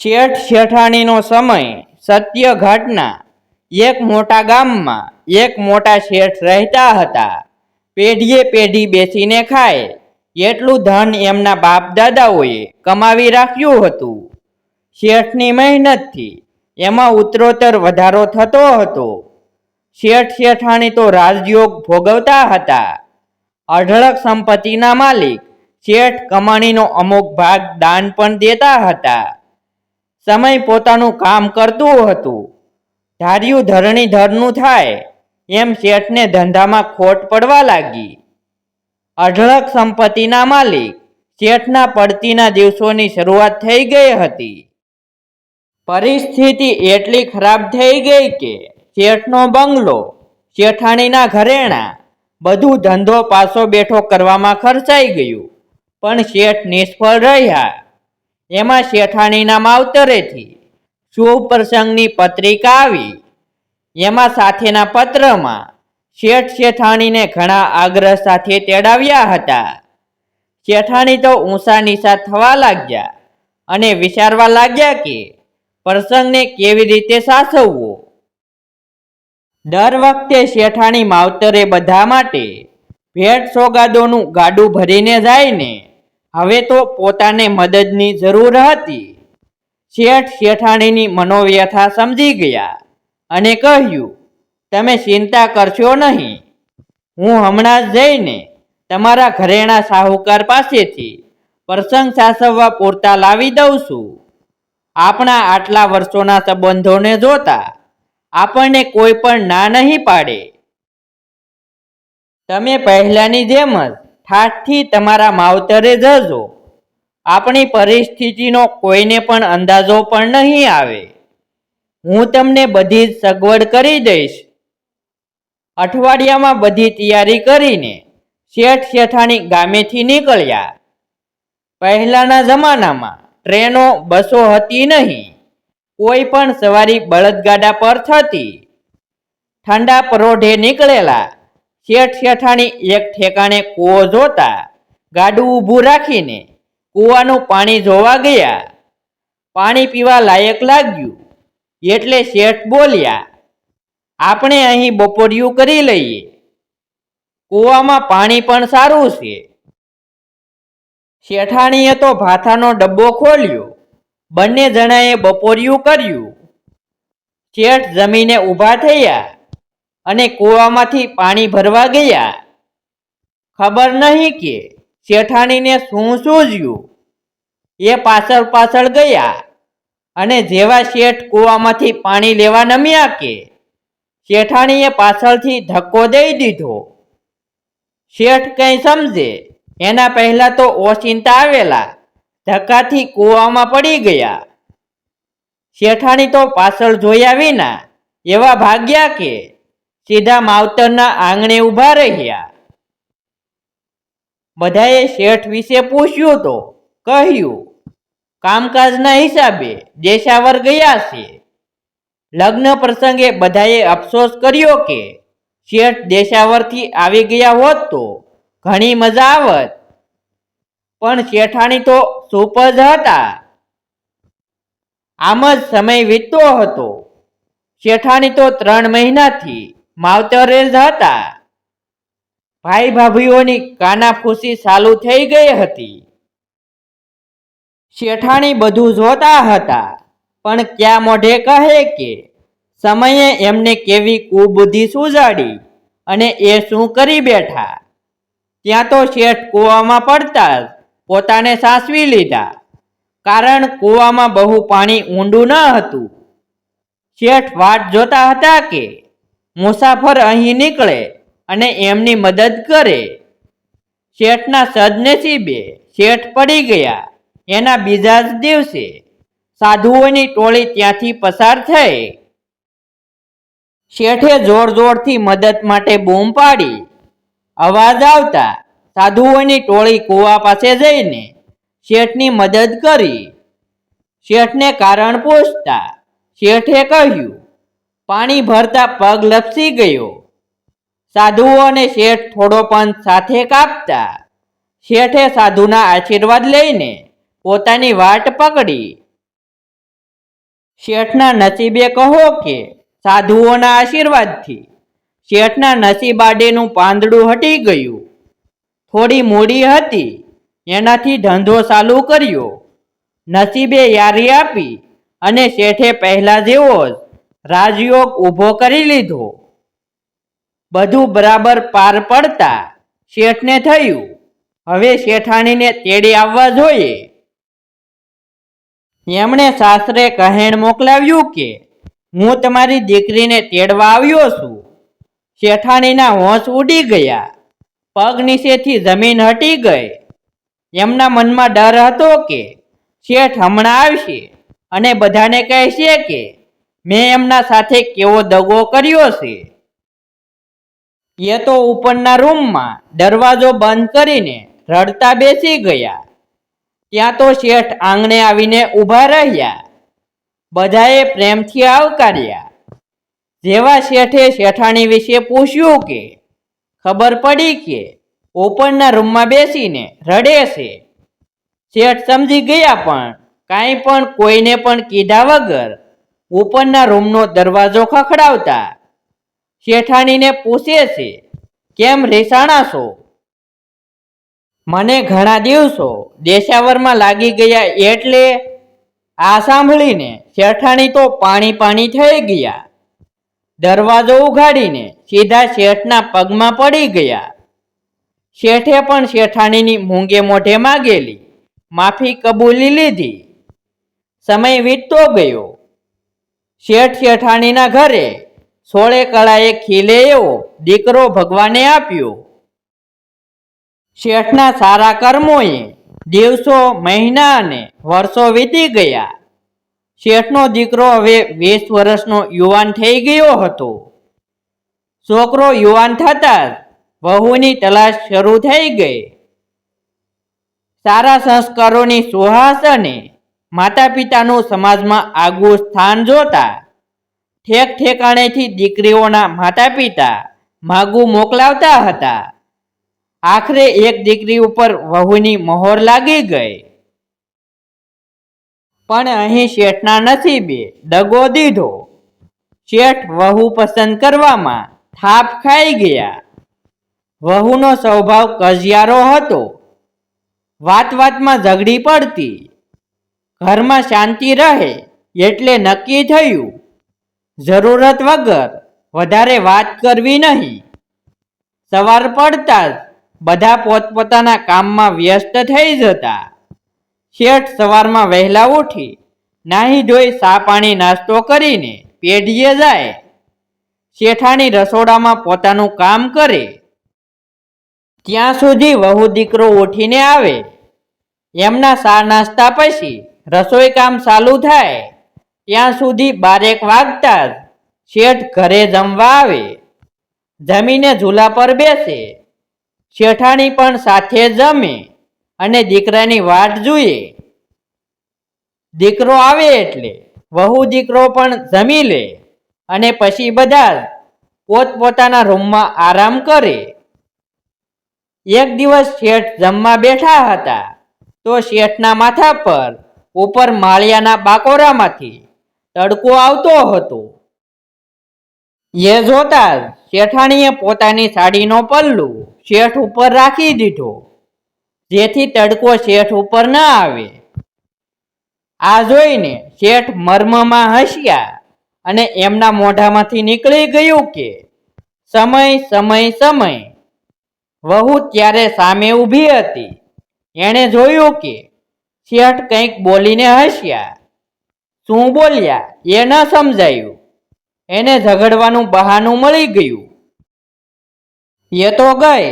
શેઠ શેઠાણીનો સમય, સત્ય ઘટના. એક મોટા ગામમાં એક મોટા શેઠ રહેતા હતા. પેઢીએ પેઢી બેસીને ખાય. એટલું ધન એમના બાપ દાદાઓએ કમાવી રાખ્યું હતું. શેઠની મહેનતથી એમાં ઉત્તરોત્તર વધારો થતો હતો. શેઠ શેઠાણી તો રાજયોગ ભોગવતા હતા. અઢળક સંપત્તિના માલિક શેઠ કમાણીનો અમુક ભાગ દાન પણ દેતા હતા. સમય પોતાનું કામ કરતું હતું. ધાર્યું ધરણી ધરનું થાય, એમ શેઠને ધંધામાં ખોટ પડવા લાગી. અઢળક સંપત્તિના માલિક શેઠના પડતીના દિવસોની શરૂઆત થઈ ગઈ હતી. પરિસ્થિતિ એટલી ખરાબ થઈ ગઈ કે શેઠનો બંગલો, શેઠાણીના ઘરેણા, બધું ધંધો પાછો બેઠો કરવામાં ખર્ચાઈ ગયું. પણ શેઠ નિષ્ફળ રહ્યા. એમાં શેઠાણીના માવતરેથી શુભ પ્રસંગની પત્રિકા આવી. એમાં સાથેના પત્રમાં શેઠ શેઠાણીને ઘણા આગ્રહ સાથે તેડાવ્યા હતા. શેઠાણી તો ઊંચા નીચા થવા લાગ્યા અને વિચારવા લાગ્યા કે પ્રસંગને કેવી રીતે સાચવવો દર વખતે શેઠાણી માવતરે બધા માટે ભેટ સોગાદોનું ગાડું ભરીને જાય ને હવે તો પોતાને મદદની જરૂર હતી. શેઠ શેઠાણીની મનોવ્યથા સમજી ગયા અને કહ્યું, તમે ચિંતા કરશો નહીં. હું હમણાં જ જઈને તમારા ઘરેણા સાહુકાર પાસેથી પ્રસંગ સાસવવા પૂરતા લાવી દઉં છું. આપણા આટલા વર્ષોના સંબંધોને જોતા આપણને કોઈ પણ ના નહીં પાડે. તમે પહેલાની જેમ જ ઠાઠથી તમારા માવતરે જજો. આપણી પરિસ્થિતિનો કોઈને પણ અંદાજો પણ નહીં આવે. હું તમને બધી જ સગવડ કરી દઈશ. અઠવાડિયામાં બધી તૈયારી કરીને શેઠ શેઠાણી ગામેથી નીકળ્યા. પહેલાના જમાનામાં ટ્રેનો, બસો હતી નહીં. કોઈ પણ સવારી બળદગાડા પર થતી. ઠંડા પરોઢે નીકળેલા. શેઠ શેઠાણી એક ઠેકાણે કૂવો જોતા ગાડું ઊભું રાખીને કૂવાનું પાણી જોવા ગયા. પાણી પીવા લાયક લાગ્યું. એટલે શેઠ બોલ્યા, આપણે અહીં બપોરિયું કરી લઈએ. કૂવામાં પાણી પણ સારું છે. શેઠાણીએ તો ભાથાનો ડબ્બો ખોલ્યો. બંને જણાએ બપોરિયું કર્યું. શેઠ જમીને ઊભા થયા. અને કૂવામાંથી પાણી ભરવા ગયા. ખબર નહીં કે શેઠાણીને શું સૂઝ્યું? એ પાછળ પાછળ ગયા અને જેવા શેઠ કૂવામાંથી પાણી લેવા નમ્યા કે શેઠાણીએ પાછળથી ધક્કો દઈ દીધો. શેઠ કંઈ સમજે? એના પહેલા તો ઓચિંતા આવેલા. ધક્કાથી કૂવામાં પડી ગયા. શેઠાણી તો પાછળ જોયા વિના એવા ભાગ્યા કે સીધા માવતરના આંગણે ઊભા રહ્યા. બધાએ શેઠ વિશે પૂછ્યું તો કહ્યું, કામકાજના હિસાબે દેશાવર ગયા છે. લગ્ન પ્રસંગે બધાએ અફસોસ કર્યો કે શેઠ દેશાવરથી આવી ગયા હોત તો ઘણી મજા આવત. પણ શેઠાણી તો સુપ જ હતા. આમ જ સમય વીતતો હતો. શેઠાણી તો ત્રણ મહિનાથી માવતરે હતા ભાઈ ભાભીઓની કાનાફૂસી ચાલુ થઈ ગઈ હતી. શેઠાણી બધું જોતા હતા, પણ ક્યાં મોઢે કહે કે, સમયે એમને કેવી કુબુદ્ધિ સુજાડી અને એ શું કરી બેઠા? ત્યાં તો શેઠ કૂવામાં પડતા જ પોતાને સાસવી લીધા, કારણ કૂવામાં બહુ પાણી ઊંડું ન હતું. શેઠ વાટ જોતા હતા કે મુસાફર અહીં નીકળે અને એમની મદદ કરે. શેઠના સદનસીબે શેઠ પડી ગયા. એના બીજા જ દિવસે સાધુઓની ટોળી ત્યાંથી પસાર થઈ. શેઠે જોર જોરથી મદદ માટે બૂમ પાડી. અવાજ આવતા સાધુઓની ટોળી કૂવા પાસે જઈને શેઠની મદદ કરી. શેઠને કારણ પૂછતા શેઠે કહ્યું પાણી ભરતા પગ લપસી ગયો. સાધુઓ અને શેઠ થોડો પણ સાથે કાપતા. શેઠે સાધુના આશીર્વાદ લઈને પોતાની વાટ પકડી. શેઠના નસીબે કહો કે સાધુઓના આશીર્વાદથી શેઠના નસીબ આડેનું પાંદડું હટી ગયું. થોડી મૂડી હતી, એનાથી ધંધો ચાલુ કર્યો. નસીબે યારી આપી અને શેઠે પહેલા જેવો જ રાજયોગ ઊભો કરી લીધો. બધું બરાબર પાર પડતા શેઠને થયું. હવે શેઠાણીને તેડી આવવા જોઈએ. એમણે સાસરે કહેણ મોકલાવ્યું કે, હું તમારી દીકરીને તેડવા આવ્યો છું. શેઠાણીના હોંશ ઉડી ગયા. પગ નીચેથી જમીન હટી ગઈ. એમના મનમાં ડર હતો કે, શેઠ હમણાં આવશે. અને બધાને કહેશે કે મેં એમના સાથે કેવો દગો કર્યો છે? એ તો ઉપરના રૂમમાં દરવાજો બંધ કરીને રડતા બેસી ગયા. ત્યાં તો શેઠ આંગણે આવીને ઊભા રહ્યા. બધાએ પ્રેમથી આવકાર્યા. જેવા શેઠે શેઠાણી વિશે પૂછ્યું કે, ખબર પડી કે ઉપરના રૂમમાં બેસીને રડે છે. શેઠ સમજી ગયા પણ કાંઈ પણ કોઈને પણ કીધા વગર ઉપરના રૂમનો દરવાજો ખખડાવતા શેઠાણીને પૂછે છે, કેમ રેસાણા છો? મને ઘણા દિવસો દેશાવરમાં લાગી ગયા એટલે આ સાંભળીને શેઠાણી તો પાણી પાણી થઈ ગયા. દરવાજો ઉઘાડીને સીધા શેઠના પગમાં પડી ગયા. શેઠે પણ શેઠાણીની મૂંગે મોઢે માગેલી, માફી કબૂલી લીધી. સમય વીતતો ગયો. શેઠ શેઠાણીના ઘરે સોળે કળાએ ખીલે એવો દીકરો ભગવાને આપ્યો. શેઠના સારા કર્મોએ દિવસો, મહિના અને વર્ષો વીતી ગયા. શેઠનો દીકરો હવે વીસ વર્ષનો યુવાન થઈ ગયો હતો. છોકરો યુવાન થતાં વહુની તલાશ શરૂ થઈ ગઈ. સારા સંસ્કારોની સુહાસ અને માતા પિતાનું સમાજમાં આગવું સ્થાન જોતા ઠેક ઠેકાણેથી દીકરીઓના માતા પિતા માગું મોકલાવતા હતા. આખરે એક દીકરી ઉપર વહુની મહોર લાગી ગઈ. પણ અહીં શેઠના નસીબે દગો દીધો. શેઠ વહુ પસંદ કરવામાં થાપ ખાઈ ગયા. વહુનો સ્વભાવ કજિયારો હતો. વાત વાતમાં ઝઘડી પડતી. ઘરમાં શાંતિ રહે એટલે નક્કી થયું. જરૂરત વગર વધારે વાત કરવી નહીં. સવાર પડતા જ બધા પોતપોતાના કામમાં વ્યસ્ત થઈ જતા. શેઠ સવારમાં વહેલા ઉઠી નાહી ધોઈ સા પાણી નાસ્તો કરીને પેઢીએ જાય. શેઠાણી રસોડામાં પોતાનું કામ કરે. ત્યાં સુધી વહુ દીકરો ઉઠીને આવે. એમના સા નાસ્તા પછી રસોઈ કામ ચાલુ થાય, ત્યાં સુધી બારેક વાગતા જ શેઠ ઘરે જમવા આવે. જમીને ઝૂલા પર બેસે. શેઠાણી પણ સાથે જમે અને દીકરાની વાટ જોઈએ દીકરો આવે એટલે વહુ દીકરો પણ જમી લે અને પછી બધા પોતપોતાના રૂમમાં આરામ કરે. એક દિવસ શેઠ જમવા બેઠા હતા, તો શેઠના માથા પર ઉપર માળિયાના બાકોરામાંથી તડકો આવતો હતો. એ જોતા શેઠાણીએ પોતાની સાડીનો પલ્લુ શેઠ ઉપર રાખી દીધો, જેથી તડકો શેઠ ઉપર ન આવે. આ જોઈને શેઠ મર્મમાં હસ્યા અને એમના મોઢામાંથી નીકળી ગયું કે, સમય સમય સમય. વહુ ત્યારે સામે ઊભી હતી. એણે જોયું કે શેઠ કંઈક બોલીને હસ્યા. શું બોલ્યા? એ ન સમજાયું. એને ઝઘડવાનું બહાનું મળી ગયું. એ તો ગઈ.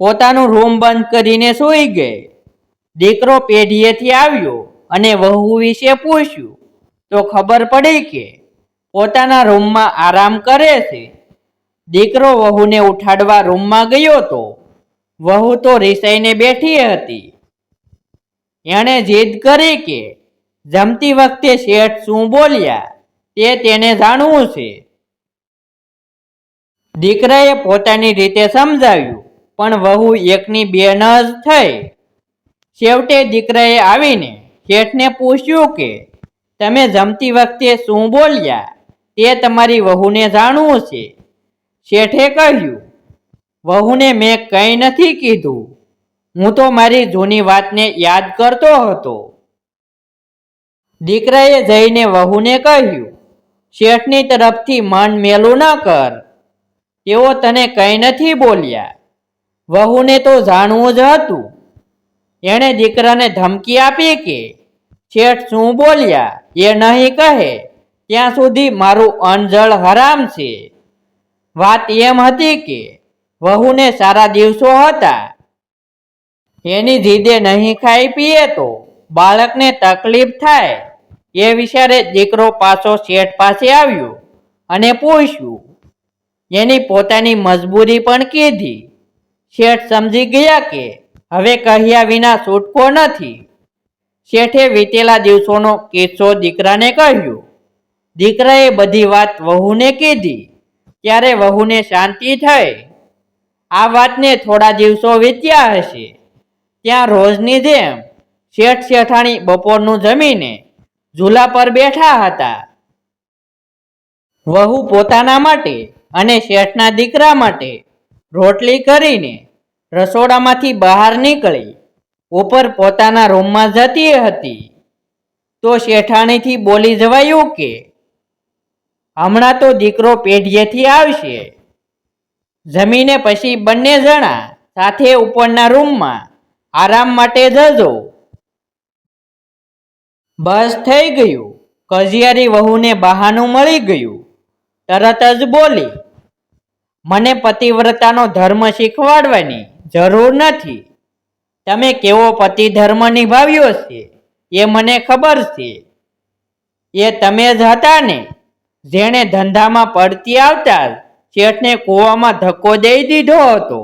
પોતાનું રૂમ બંધ કરીને સૂઈ ગઈ. દીકરો પેઢીએથી આવ્યો અને વહુ વિશે પૂછ્યું. તો ખબર પડી કે પોતાના રૂમમાં આરામ કરે છે. દીકરો વહુને ઉઠાડવા રૂમમાં ગયો તો વહુ તો રિસાઈને બેઠી હતી. એણે જીદ કરી કે જમતી વખતે શેઠ શું બોલ્યા તે તેને જાણવું છે. દીકરાએ પોતાની રીતે સમજાવ્યું, પણ વહુ એકની બે ન જ થઈ. છેવટે દીકરાએ આવીને શેઠને પૂછ્યું કે, તમે જમતી વખતે શું બોલ્યા? તે તમારી વહુને જાણવું છે. શેઠે કહ્યું, વહુને મેં કંઈ નથી કીધું. હું તો મારી જૂની વાતને યાદ કરતો હતો. દીકરાએ જઈને વહુને કહ્યું, શેઠની તરફથી મન મેલું ન કર. તેઓ તને કંઈ નથી બોલ્યા. વહુને તો જાણવું જ હતું. એણે દીકરાને ધમકી આપી કે, શેઠ શું બોલ્યા? એ નહીં કહે. ત્યાં સુધી મારું અનજળ હરામ છે. વાત એમ હતી કે, વહુને સારા દિવસો હતા. એની જીદે નહીં ખાઈ પીએ તો બાળકને તકલીફ થાય. એ વિચારે દીકરો પાછો શેઠ પાસે આવ્યો અને પૂછ્યું, એની પોતાની મજબૂરી પણ કીધી? શેઠ સમજી ગયા કે હવે કહ્યા વિના છૂટકો નથી. શેઠે વીતેલા દિવસોનો કિસ્સો દીકરાને કહ્યું, દીકરાએ બધી વાત વહુને કીધી. ત્યારે વહુને શાંતિ થઈ? આ વાતને થોડા દિવસો વીત્યા હશે. ત્યાં રોજની જેમ શેઠ શેઠાણી બપોરનું જમીને ઝૂલા પર બેઠા હતા. વહુ પોતાના માટે અને શેઠના દીકરા માટે રોટલી કરીને રસોડામાંથી બહાર નીકળી ઉપર પોતાના રૂમમાં જતી હતી. તો શેઠાણીથી બોલી જવાયું કે, હમણાં તો દીકરો પેઢીએથી આવશે. જમીને પછી બંને જણા સાથે ઉપરના રૂમમાં આરામ માટે જજો. બસ થઈ ગયું. કજિયારી વહુને બહાનું મળી ગયું. તરત જ બોલી, મને પતિવ્રતાનો ધર્મ શીખવાડવાની જરૂર નથી. તમે કેવો પતિ ધર્મ નિભાવ્યો છે એ મને ખબર છે. એ તમે જ હતા ને, જેણે ધંધામાં પડતી આવતા શેઠને કૂવામાં ધક્કો દઈ દીધો હતો.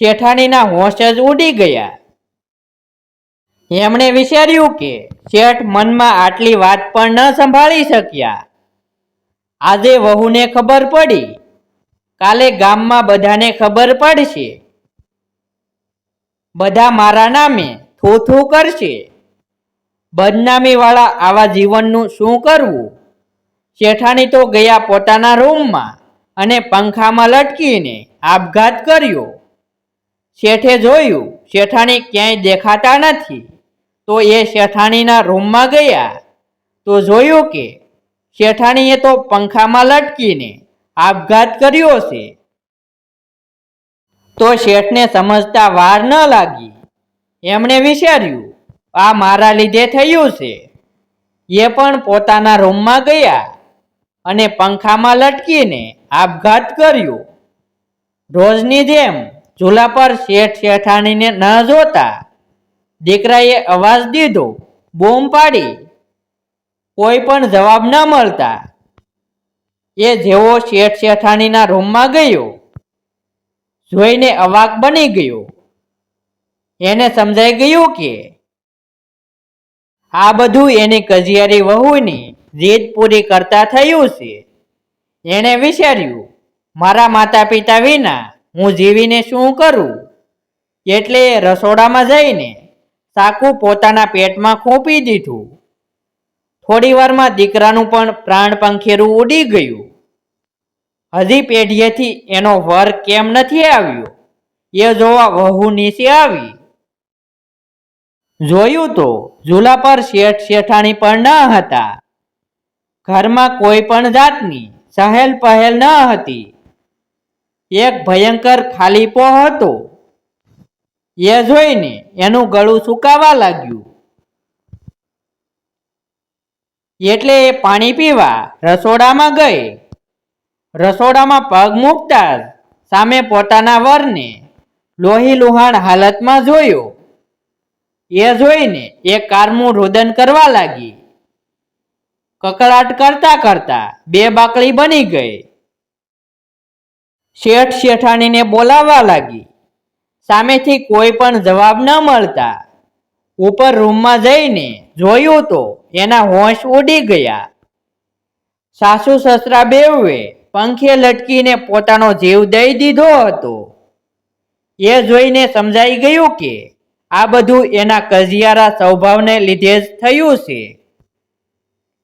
શેઠાણીના હોશ જ ઉડી ગયા. એમણે વિચાર્યું કે શેઠ મનમાં આટલી વાત પણ ન સંભાળી શક્યા. આજે વહુને ખબર પડી. કાલે ગામમાં બધાને ખબર પડશે. બધા મારા નામે થૂ થૂ કરશે. બદનામીવાળા આવા જીવનનું શું કરવું? શેઠાણી તો ગયા પોતાના રૂમમાં અને પંખામાં લટકીને આપઘાત કર્યો. શેઠે જોયું, શેઠાણી ક્યાંય દેખાતા નથી. તો એ શેઠાણીના રૂમમાં ગયા. તો જોયું કે શેઠાણીએ તો પંખામાં લટકીને આપઘાત કર્યો છે. તો શેઠને સમજતા વાર ન લાગી. એમણે વિચાર્યું, આ મારા લીધે થયું છે. એ પણ પોતાના રૂમમાં ગયા અને પંખામાં લટકીને આપઘાત કર્યો. રોજની જેમ ઝૂલા પર શેઠ શેઠાણીને ન જોતા. દીકરાએ અવાજ દીધો, બૂમ પાડી. કોઈ પણ જવાબ ન મળતા. એ જેવો શેઠ શેઠાણીના રૂમમાં ગયો. જોઈને અવાક બની ગયો. એને સમજાઈ ગયું કે આ બધું એની કજિયારી વહુની જીદ પૂરી કરતા થયું છે. એણે વિચાર્યું, મારા માતા પિતા વિના હું જીવીને શું કરું? એટલે રસોડામાં જઈને સાકુ પોતાના પેટમાં ખોપી દીધું. થોડી વારમાં દીકરાનું પણ પ્રાણ પંખેરું ઉડી ગયું. હજી પેઢીએથી એનો વર કેમ નથી આવ્યો? એ જોવા વહુ નીચે આવી. જોયું તો ઝૂલા પર શેઠ શેઠાણી પણ ન હતા. ઘરમાં કોઈ પણ જાતની સહેલ પહેલ ન હતી. એક ભયંકર ખાલીપો હતો. એ જોઈને એનું ગળું સુકાવા લાગ્યું. એટલે એ પાણી પીવા રસોડામાં ગઈ. રસોડામાં પગ મૂકતા સામે પોતાના વરને લોહી લુહાણ હાલતમાં જોયો. એ જોઈને એ કારમું રુદન કરવા લાગી. કકળાટ કરતા કરતા બે બાકડી બની ગઈ. શેઠ શેઠાણીને બોલાવવા લાગી. સામેથી કોઈ પણ જવાબ ન મળતા. ઉપર રૂમમાં જઈને જોયું તો એના હોશ ઉડી ગયા. સાસુ સસરા બેઉએ પંખે લટકીને પોતાનો જીવ દઈ દીધો હતો. એ જોઈને સમજાઈ ગયું કે આ બધું એના કજિયારા સ્વભાવને લીધે જ થયું છે.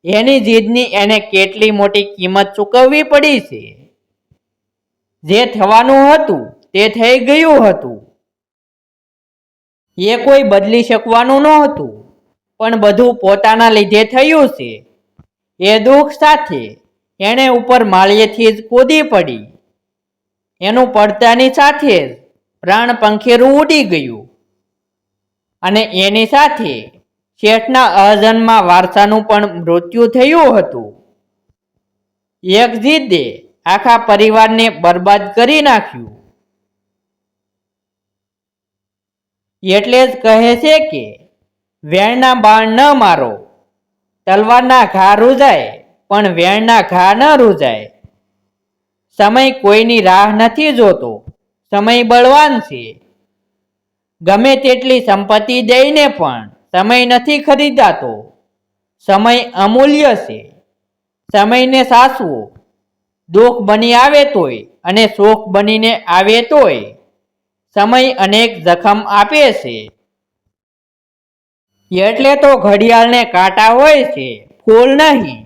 એની જીદની એને કેટલી મોટી કિંમત ચૂકવવી પડી છે. જે થવાનું હતું તે થઈ ગયું હતું. એ કોઈ બદલી શકવાનું નહોતું પણ બધું પોતાના લીધે થયું છે. એ દુઃખ સાથે એણે ઉપર માળીએથી જ કૂદી પડી. એનું પડતાની સાથે જ પ્રાણ પંખેરું ઉડી ગયું. અને એની સાથે શેઠના અજન્મા વારસાનું પણ મૃત્યુ થયું હતું. એક જીદે આખા પરિવારને બરબાદ કરી નાખ્યું. એટલે જ કહે છે કે, વેણના બાણ ન મારો. તલવારના ઘા રૂજાય, પણ વેણના ઘા ન રૂજાય. સમય કોઈની રાહ નથી જોતો, સમય બળવાન છે. ગમે તેટલી સંપત્તિ દઈને પણ સમય નથી ખરીદાતો. સમય અમૂલ્ય છે. સમયને સાચવો દુઃખ બની આવે તોય અને સુખ બનીને આવે તોય સમય અનેક જખમ આપે છે. એટલે તો ઘડિયાળને કાંટા હોય છે, ફૂલ નહીં.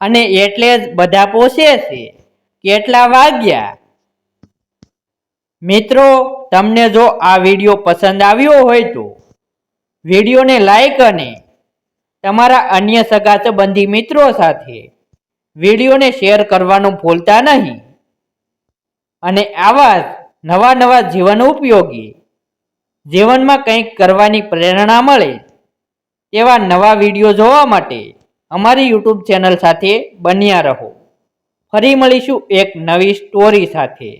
અને એટલે જ બધા પોષે છે. કેટલા વાગ્યા? મિત્રો, તમને જો આ વીડિયો પસંદ આવ્યો હોય તો વિડીયોને લાઈક અને તમારા અન્ય સગા સંબંધી મિત્રો સાથે વિડીયોને શેર કરવાનું ભૂલતા નહીં. અને આવા નવા નવા જીવન ઉપયોગી જીવનમાં કંઈક કરવાની પ્રેરણા મળે તેવા નવા વીડિયો જોવા માટે અમારી યુટ્યુબ ચેનલ સાથે બન્યા રહો. ફરી મળીશું એક નવી સ્ટોરી સાથે.